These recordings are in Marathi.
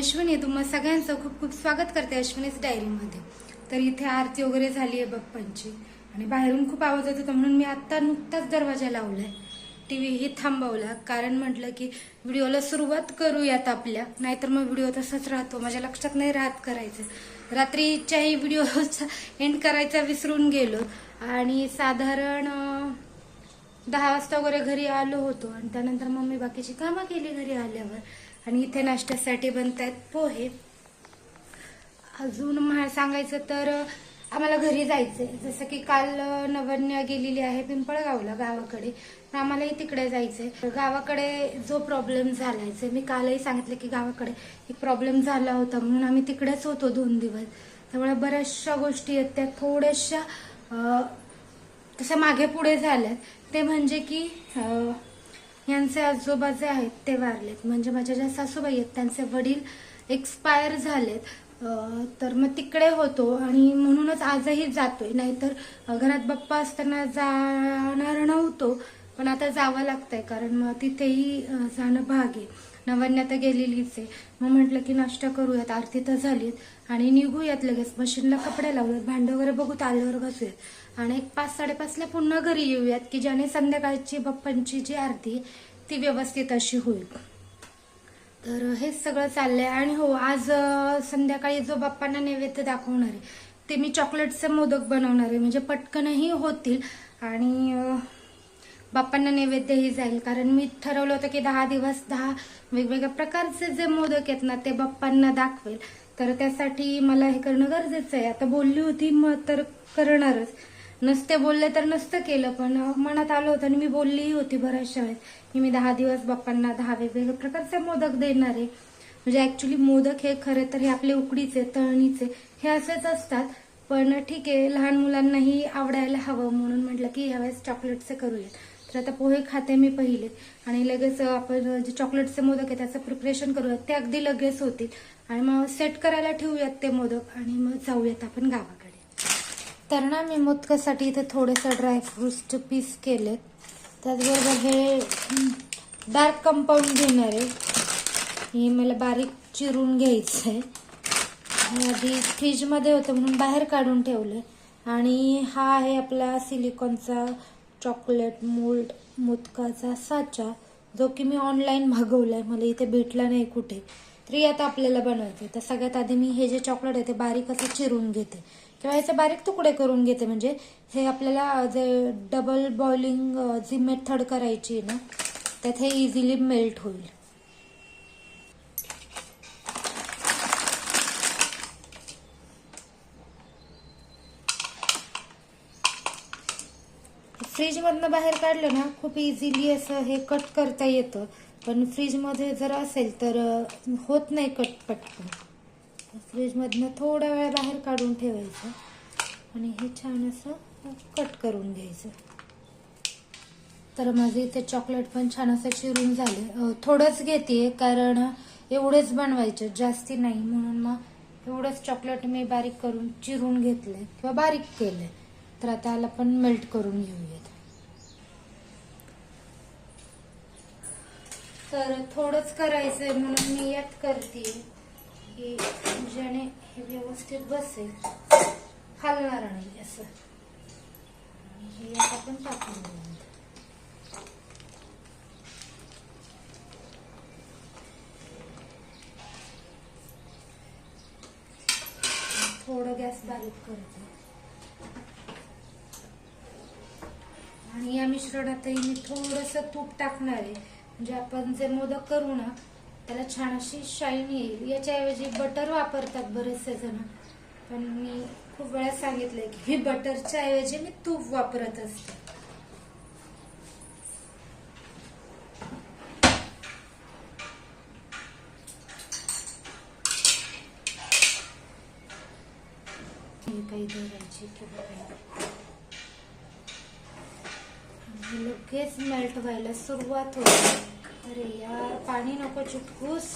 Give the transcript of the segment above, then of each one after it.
अश्विनी तुम्हा सगळ्यांचं खूप खूप स्वागत करते अश्विनीच डायरीमध्ये तर इथे आरती वगैरे झाली आहे बाप्पांची. आणि बाहेरून खूप आवाज येत होता म्हणून मी आत्ता नुकताच दरवाजा लावलाय. टीव्हीही थांबवला कारण म्हटलं की व्हिडिओला सुरुवात करूयात आपल्या. नाहीतर मग व्हिडिओ तसाच राहतो माझ्या लक्षात नाही राहत करायचं. रात्रीच्याही व्हिडिओचा एंड करायचा विसरून गेलो. आणि साधारण दहा वाजता वगैरे घरी आलो होतो. आणि त्यानंतर मग मी बाकीची कामं केली घरी आल्यावर. आणि इथे नाश्त्यासाठी बनतायत पोहे. अजून मला सांगायचं तर आम्हाला घरी जायचंय. जसं की काल नवन्या गेलेली आहे पिंपळगावला गावाकडे. तर आम्हालाही तिकडे जायचंय. गावाकडे जो प्रॉब्लेम झालाय मी कालही सांगितलं की गावाकडे एक प्रॉब्लेम झाला होता म्हणून आम्ही तिकडेच होतो दोन दिवस. त्यामुळे बऱ्याचशा गोष्टी आहेत त्या थोड्याशा तशा मागे पुढे झाल्यात. ते म्हणजे की यांचे आजोबा जे आहेत ते वारलेत. म्हणजे माझ्या ज्या सासूबाई आहेत त्यांचे वडील एक्सपायर झालेत. तर मग तिकडे होतो आणि म्हणूनच आजही जातोय. नाहीतर घरात बाप्पा असताना जाणार नव्हतो पण आता जावं लागतंय कारण मग तिथेही जाणं भाग आहे. नवन्या तर गेलेलीच आहे. मग म्हटलं की नाश्ता करूयात आरती तर झालीत आणि निघूयात लगेच. मशीनला कपडे लावूयात भांडं वगैरे बघूत आल्यावर घासूयात आणि एक पाच साडेपाचला पुन्हा घरी येऊयात की ज्याने संध्याकाळची बाप्पांची जी आरती ती व्यवस्थित अशी होईल. तर हेच सगळं चाललंय. आणि हो आज संध्याकाळी जो बाप्पांना नैवेद्य दाखवणार आहे ते मी चॉकलेटचे मोदक बनवणार आहे. म्हणजे पटकनही होतील आणि बाप्पांना नैवेद्यही जाईल. कारण मी ठरवलं होतं की दहा दिवस दहा वेगवेगळ्या प्रकारचे जे मोदक आहेत ना ते बाप्पांना दाखवेल. तर त्यासाठी मला हे करणं गरजेचं आहे. आता बोलली होती मग तर करणारच. नसते बोलले तर नसतं केलं पण मनात आलं होतं आणि मी बोललीही होती बऱ्याचशा वेळेस की मी दहा दिवस बाप्पांना दहा वेगवेगळ्या प्रकारचे मोदक देणार आहे. म्हणजे ऍक्च्युली मोदक हे खरे तर हे आपले उकडीचे तळणीचे हे असेच असतात पण ठीक आहे लहान मुलांनाही आवडायला हवं म्हणून म्हटलं की ह्यावेळेस चॉकलेटचे करूयात. तर आता पोहे खाते मी पहिले आणि लगेच आपण जे चॉकलेटचे मोदक आहे त्याचं प्रिपरेशन करूयात. ते अगदी लगेच होतील आणि मग सेट करायला ठेवूयात ते मोदक आणि मग जाऊयात आपण गावाकडे. तर ना मी मोदकासाठी इथे थोडेसे ड्रायफ्रुट्सचे पीस केलेत. त्याचबरोबर हे डार्क कंपाऊंड घेणार आहे. हे मला बारीक चिरून घ्यायचं आहे आधी फ्रीजमध्ये होतं म्हणून बाहेर काढून ठेवलं आणि हा आहे आपला सिलिकॉनचा चॉकलेट मोल्ड मोदकाचा साचा जो की मी ऑनलाईन मागवलाय. मला इथे भेटला नाही कुठे. तरी आता आपल्याला बनवायचं तर सगळ्यात आधी मी हे जे चॉकलेट आहे ते बारीक असं चिरून घेते. किंवा याचे बारीक तुकडे करून घेते. म्हणजे हे आपल्याला जे डबल बॉइलिंग जी मेथड करायची आहे ना त्यात हे इझिली मेल्ट होईल. फ्रीजमधनं बाहेर काढलं ना खूप इझिली असं हे कट करता येतं. पण फ्रीजमध्ये जर असेल तर होत नाही कट पटकन. फ्रीजमधनं थोड्या वेळ बाहेर काढून ठेवायचं आणि हे छान असं कट करून घ्यायचं. तर माझे इथे चॉकलेट पण छान असं चिरून झाले. थोडंच घेते कारण एवढेच बनवायचे जास्ती नाही. म्हणून मग एवढंच चॉकलेट मी बारीक करून चिरून घेतलंय किंवा बारीक केलंय. तर आता याला पण मेल्ट करून घेऊयात. तर थोडंच करायचंय म्हणून मी यात करते की ज्याने हे व्यवस्थित बसेल हलणार नाही असं. हे आपण टाकून देऊ. थोडं गॅस बारीक करते. आणि या मिश्रणातही मी थोडस तूप टाकणार आहे. म्हणजे आपण जे मोदक करू ना त्याला छान अशी शाईन येईल. याच्याऐवजी बटर वापरतात बरेचसे जण. पण मी खूप वेळा सांगितलंय की मी बटरच्या ऐवजी मी तूप वापरत असते. काही धरायची किंवा काही लगेच मेल्ट व्हायला सुरुवात होते. अरे यार पाणी नको चिटकूस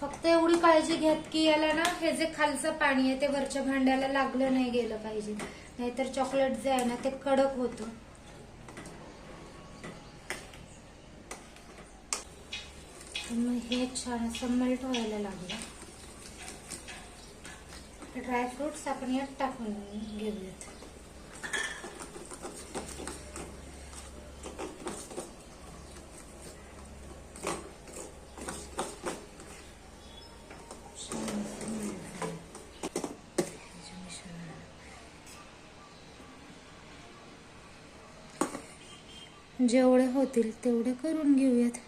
फक्त एवढी काळजी घ्यात की याला ना हे जे खालचं पाणी आहे ते वरच्या भांड्याला लागलं नाही गेलं पाहिजे. नाहीतर चॉकलेट जे आहे ना ते कडक होतं. मग हे छान असं मेल्ट व्हायला लागलं. ड्रायफ्रुट्स आपण यात टाकून घेऊयात. जेवढे होतील तेवढे करून घेऊयात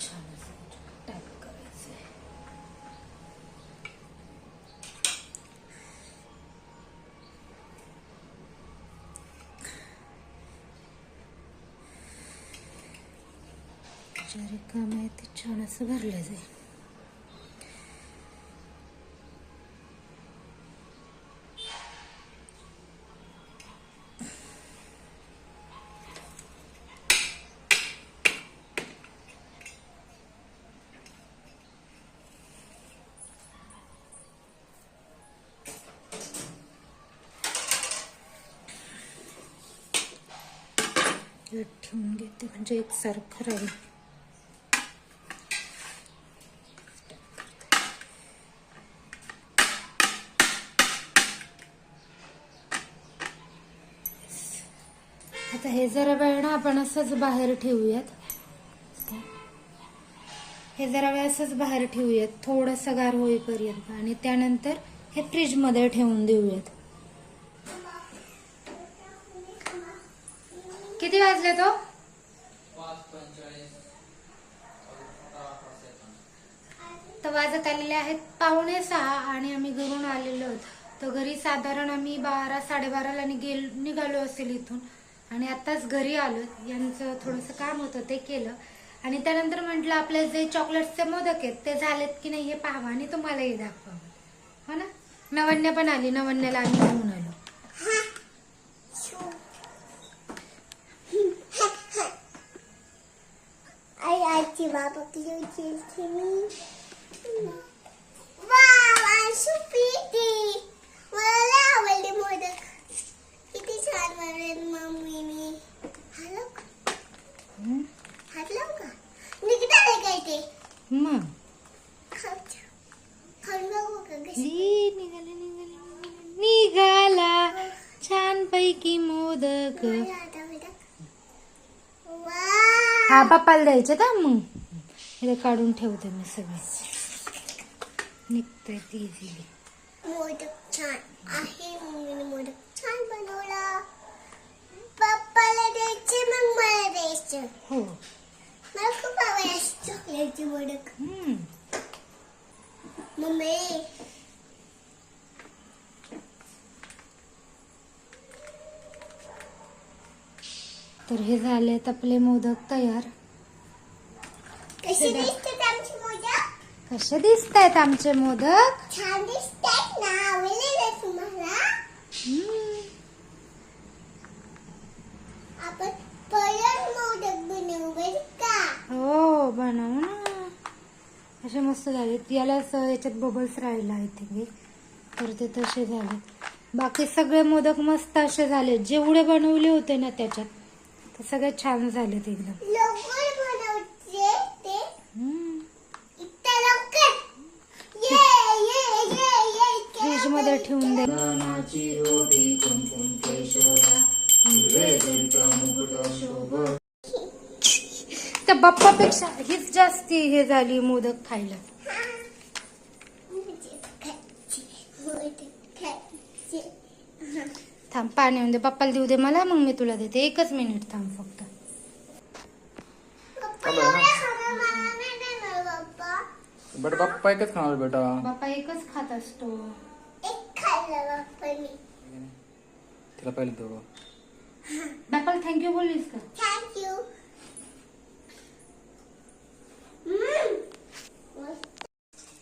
छान असं टाईप करायचं आहे. जे रिकाम आहे ते छान असं भरलं जाईल ठेवून घेते. म्हणजे एकसारखं राहील. हे जरा वेळ ना आपण असंच बाहेर ठेवूयात. हे जरा वेळ असंच बाहेर ठेवूयात. थोडंसं गार होईपर्यंत. आणि त्यानंतर हे फ्रीजमध्ये ठेवून देऊयात. किती वाजले तो? तर वाजत आलेले आहेत पावणे सहा आणि आम्ही घरून आलेलो आहोत. तर घरी साधारण आम्ही बारा साडेबाराला निघेल निघालो असेल इथून. आणि आताच घरी आलो. यांचं थोडंसं काम होतं ते केलं. आणि त्यानंतर म्हटलं आपले जे चॉकलेट्सचे मोदक आहेत ते झालेत की नाही हे पाहावं आणि तुम्हालाही दाखवावं. हो ना? नवन्या पण आली नवन्याला आम्ही घेऊन आलो. आई आजी बाबा क्लिवची मी वाव आई सुपीटी मला लय आवडले मोदक हॅलो? हं? हॅलो का? निघताले काय ते? मग? खाऊच्या खाऊन बघू का कशी ई, निघाले निघाले निघाले. निघाला छान पैकी मोदक. मला आता मोदक वा! हा पप्पाला द्यायचे का मग? हे काढून ठेवते मी सगळे. निघताय ती इझिली. मोदक छान आहे मम्मीने मोदक छान बनवला पप्पाला द्यायचे मग मला द्यायचं हो हम्म. मम्मी तर हे झालेत आपले मोदक तयार. कशी दिसतात आमची मोदक? कसे दिसत आहेत आमचे मोदक? छान दिसतात ना आवडले तुम्हाला हम्म. आपण परत मोदक बनवू बरं का हो बनवू ना असे मस्त झालेत याला असं याच्यात बबल्स राहिला आय थिंक तर ते तसे झाले. बाकी सगळे मोदक मस्त असे झाले. जेवढे बनवले होते ना त्याच्यात ते सगळे छान झालेत एकदम. लवकर बनवते ते. हम्म. इतक्या लवकर. ये ये ये ये फ्रीजमध्ये ठेवून दे. त्या बाप्पापेक्षा जास्ती हे झाली मोदक खायला. थांब पाणी येऊन दे. पप्पाला देऊ दे मला मग मी तुला देते. एकच मिनिट थांब फक्त. बेटा पप्पा एकच खाणार बेटा. बाप्पा एकच खात असतो. तिला पहिले देऊ. बाप्पाला थँक्यू बोललीस का? थँक्यू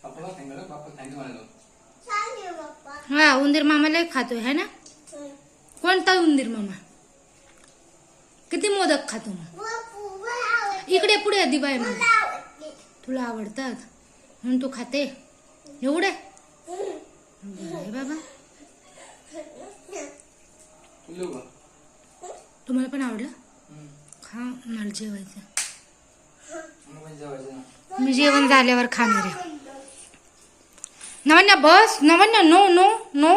थँक्यू म्हणालो छान आहे उंदीर मामाला खातोय है ना. कोणता उंदीर मामा? किती मोदक खातो मग? इकडे पुढे बाय मग तुला आवडतात? म्हणून तू खाते? एवढे? बाबा. तुम्हाला पण आवडलं. खा मला जेवायचं. मी जेवण झाल्यावर खाणार आहे. नवन्या बस. नवन्या नो नो नो.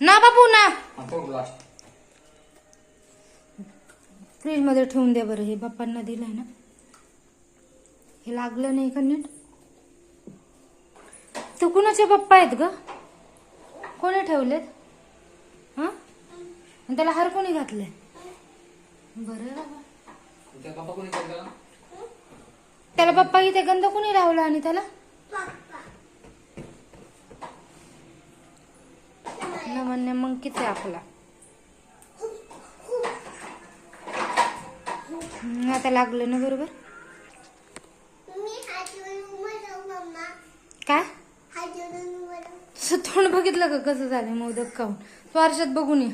ना बाबू ना. हा फ्रीजमध्ये ठेवून द्या बरं. हे बाप्पांना दिलंय ना. हे लागलं नाही का नीट? तू कुणाचे पप्पा आहेत ग? कोणी ठेवलेत? हा? आणि त्याला हार कोणी घातले बरं. आहे बाबा त्या पप्पा कोणी केलं त्याला पप्पा इथे गंध कोणी लावला आणि त्याला? नवन्य मग किती आपला? आता लागलं ना बरोबर? काय? तोंड बघितलं का कसं झालं मोदक खाऊन तू आरशात बघून ये.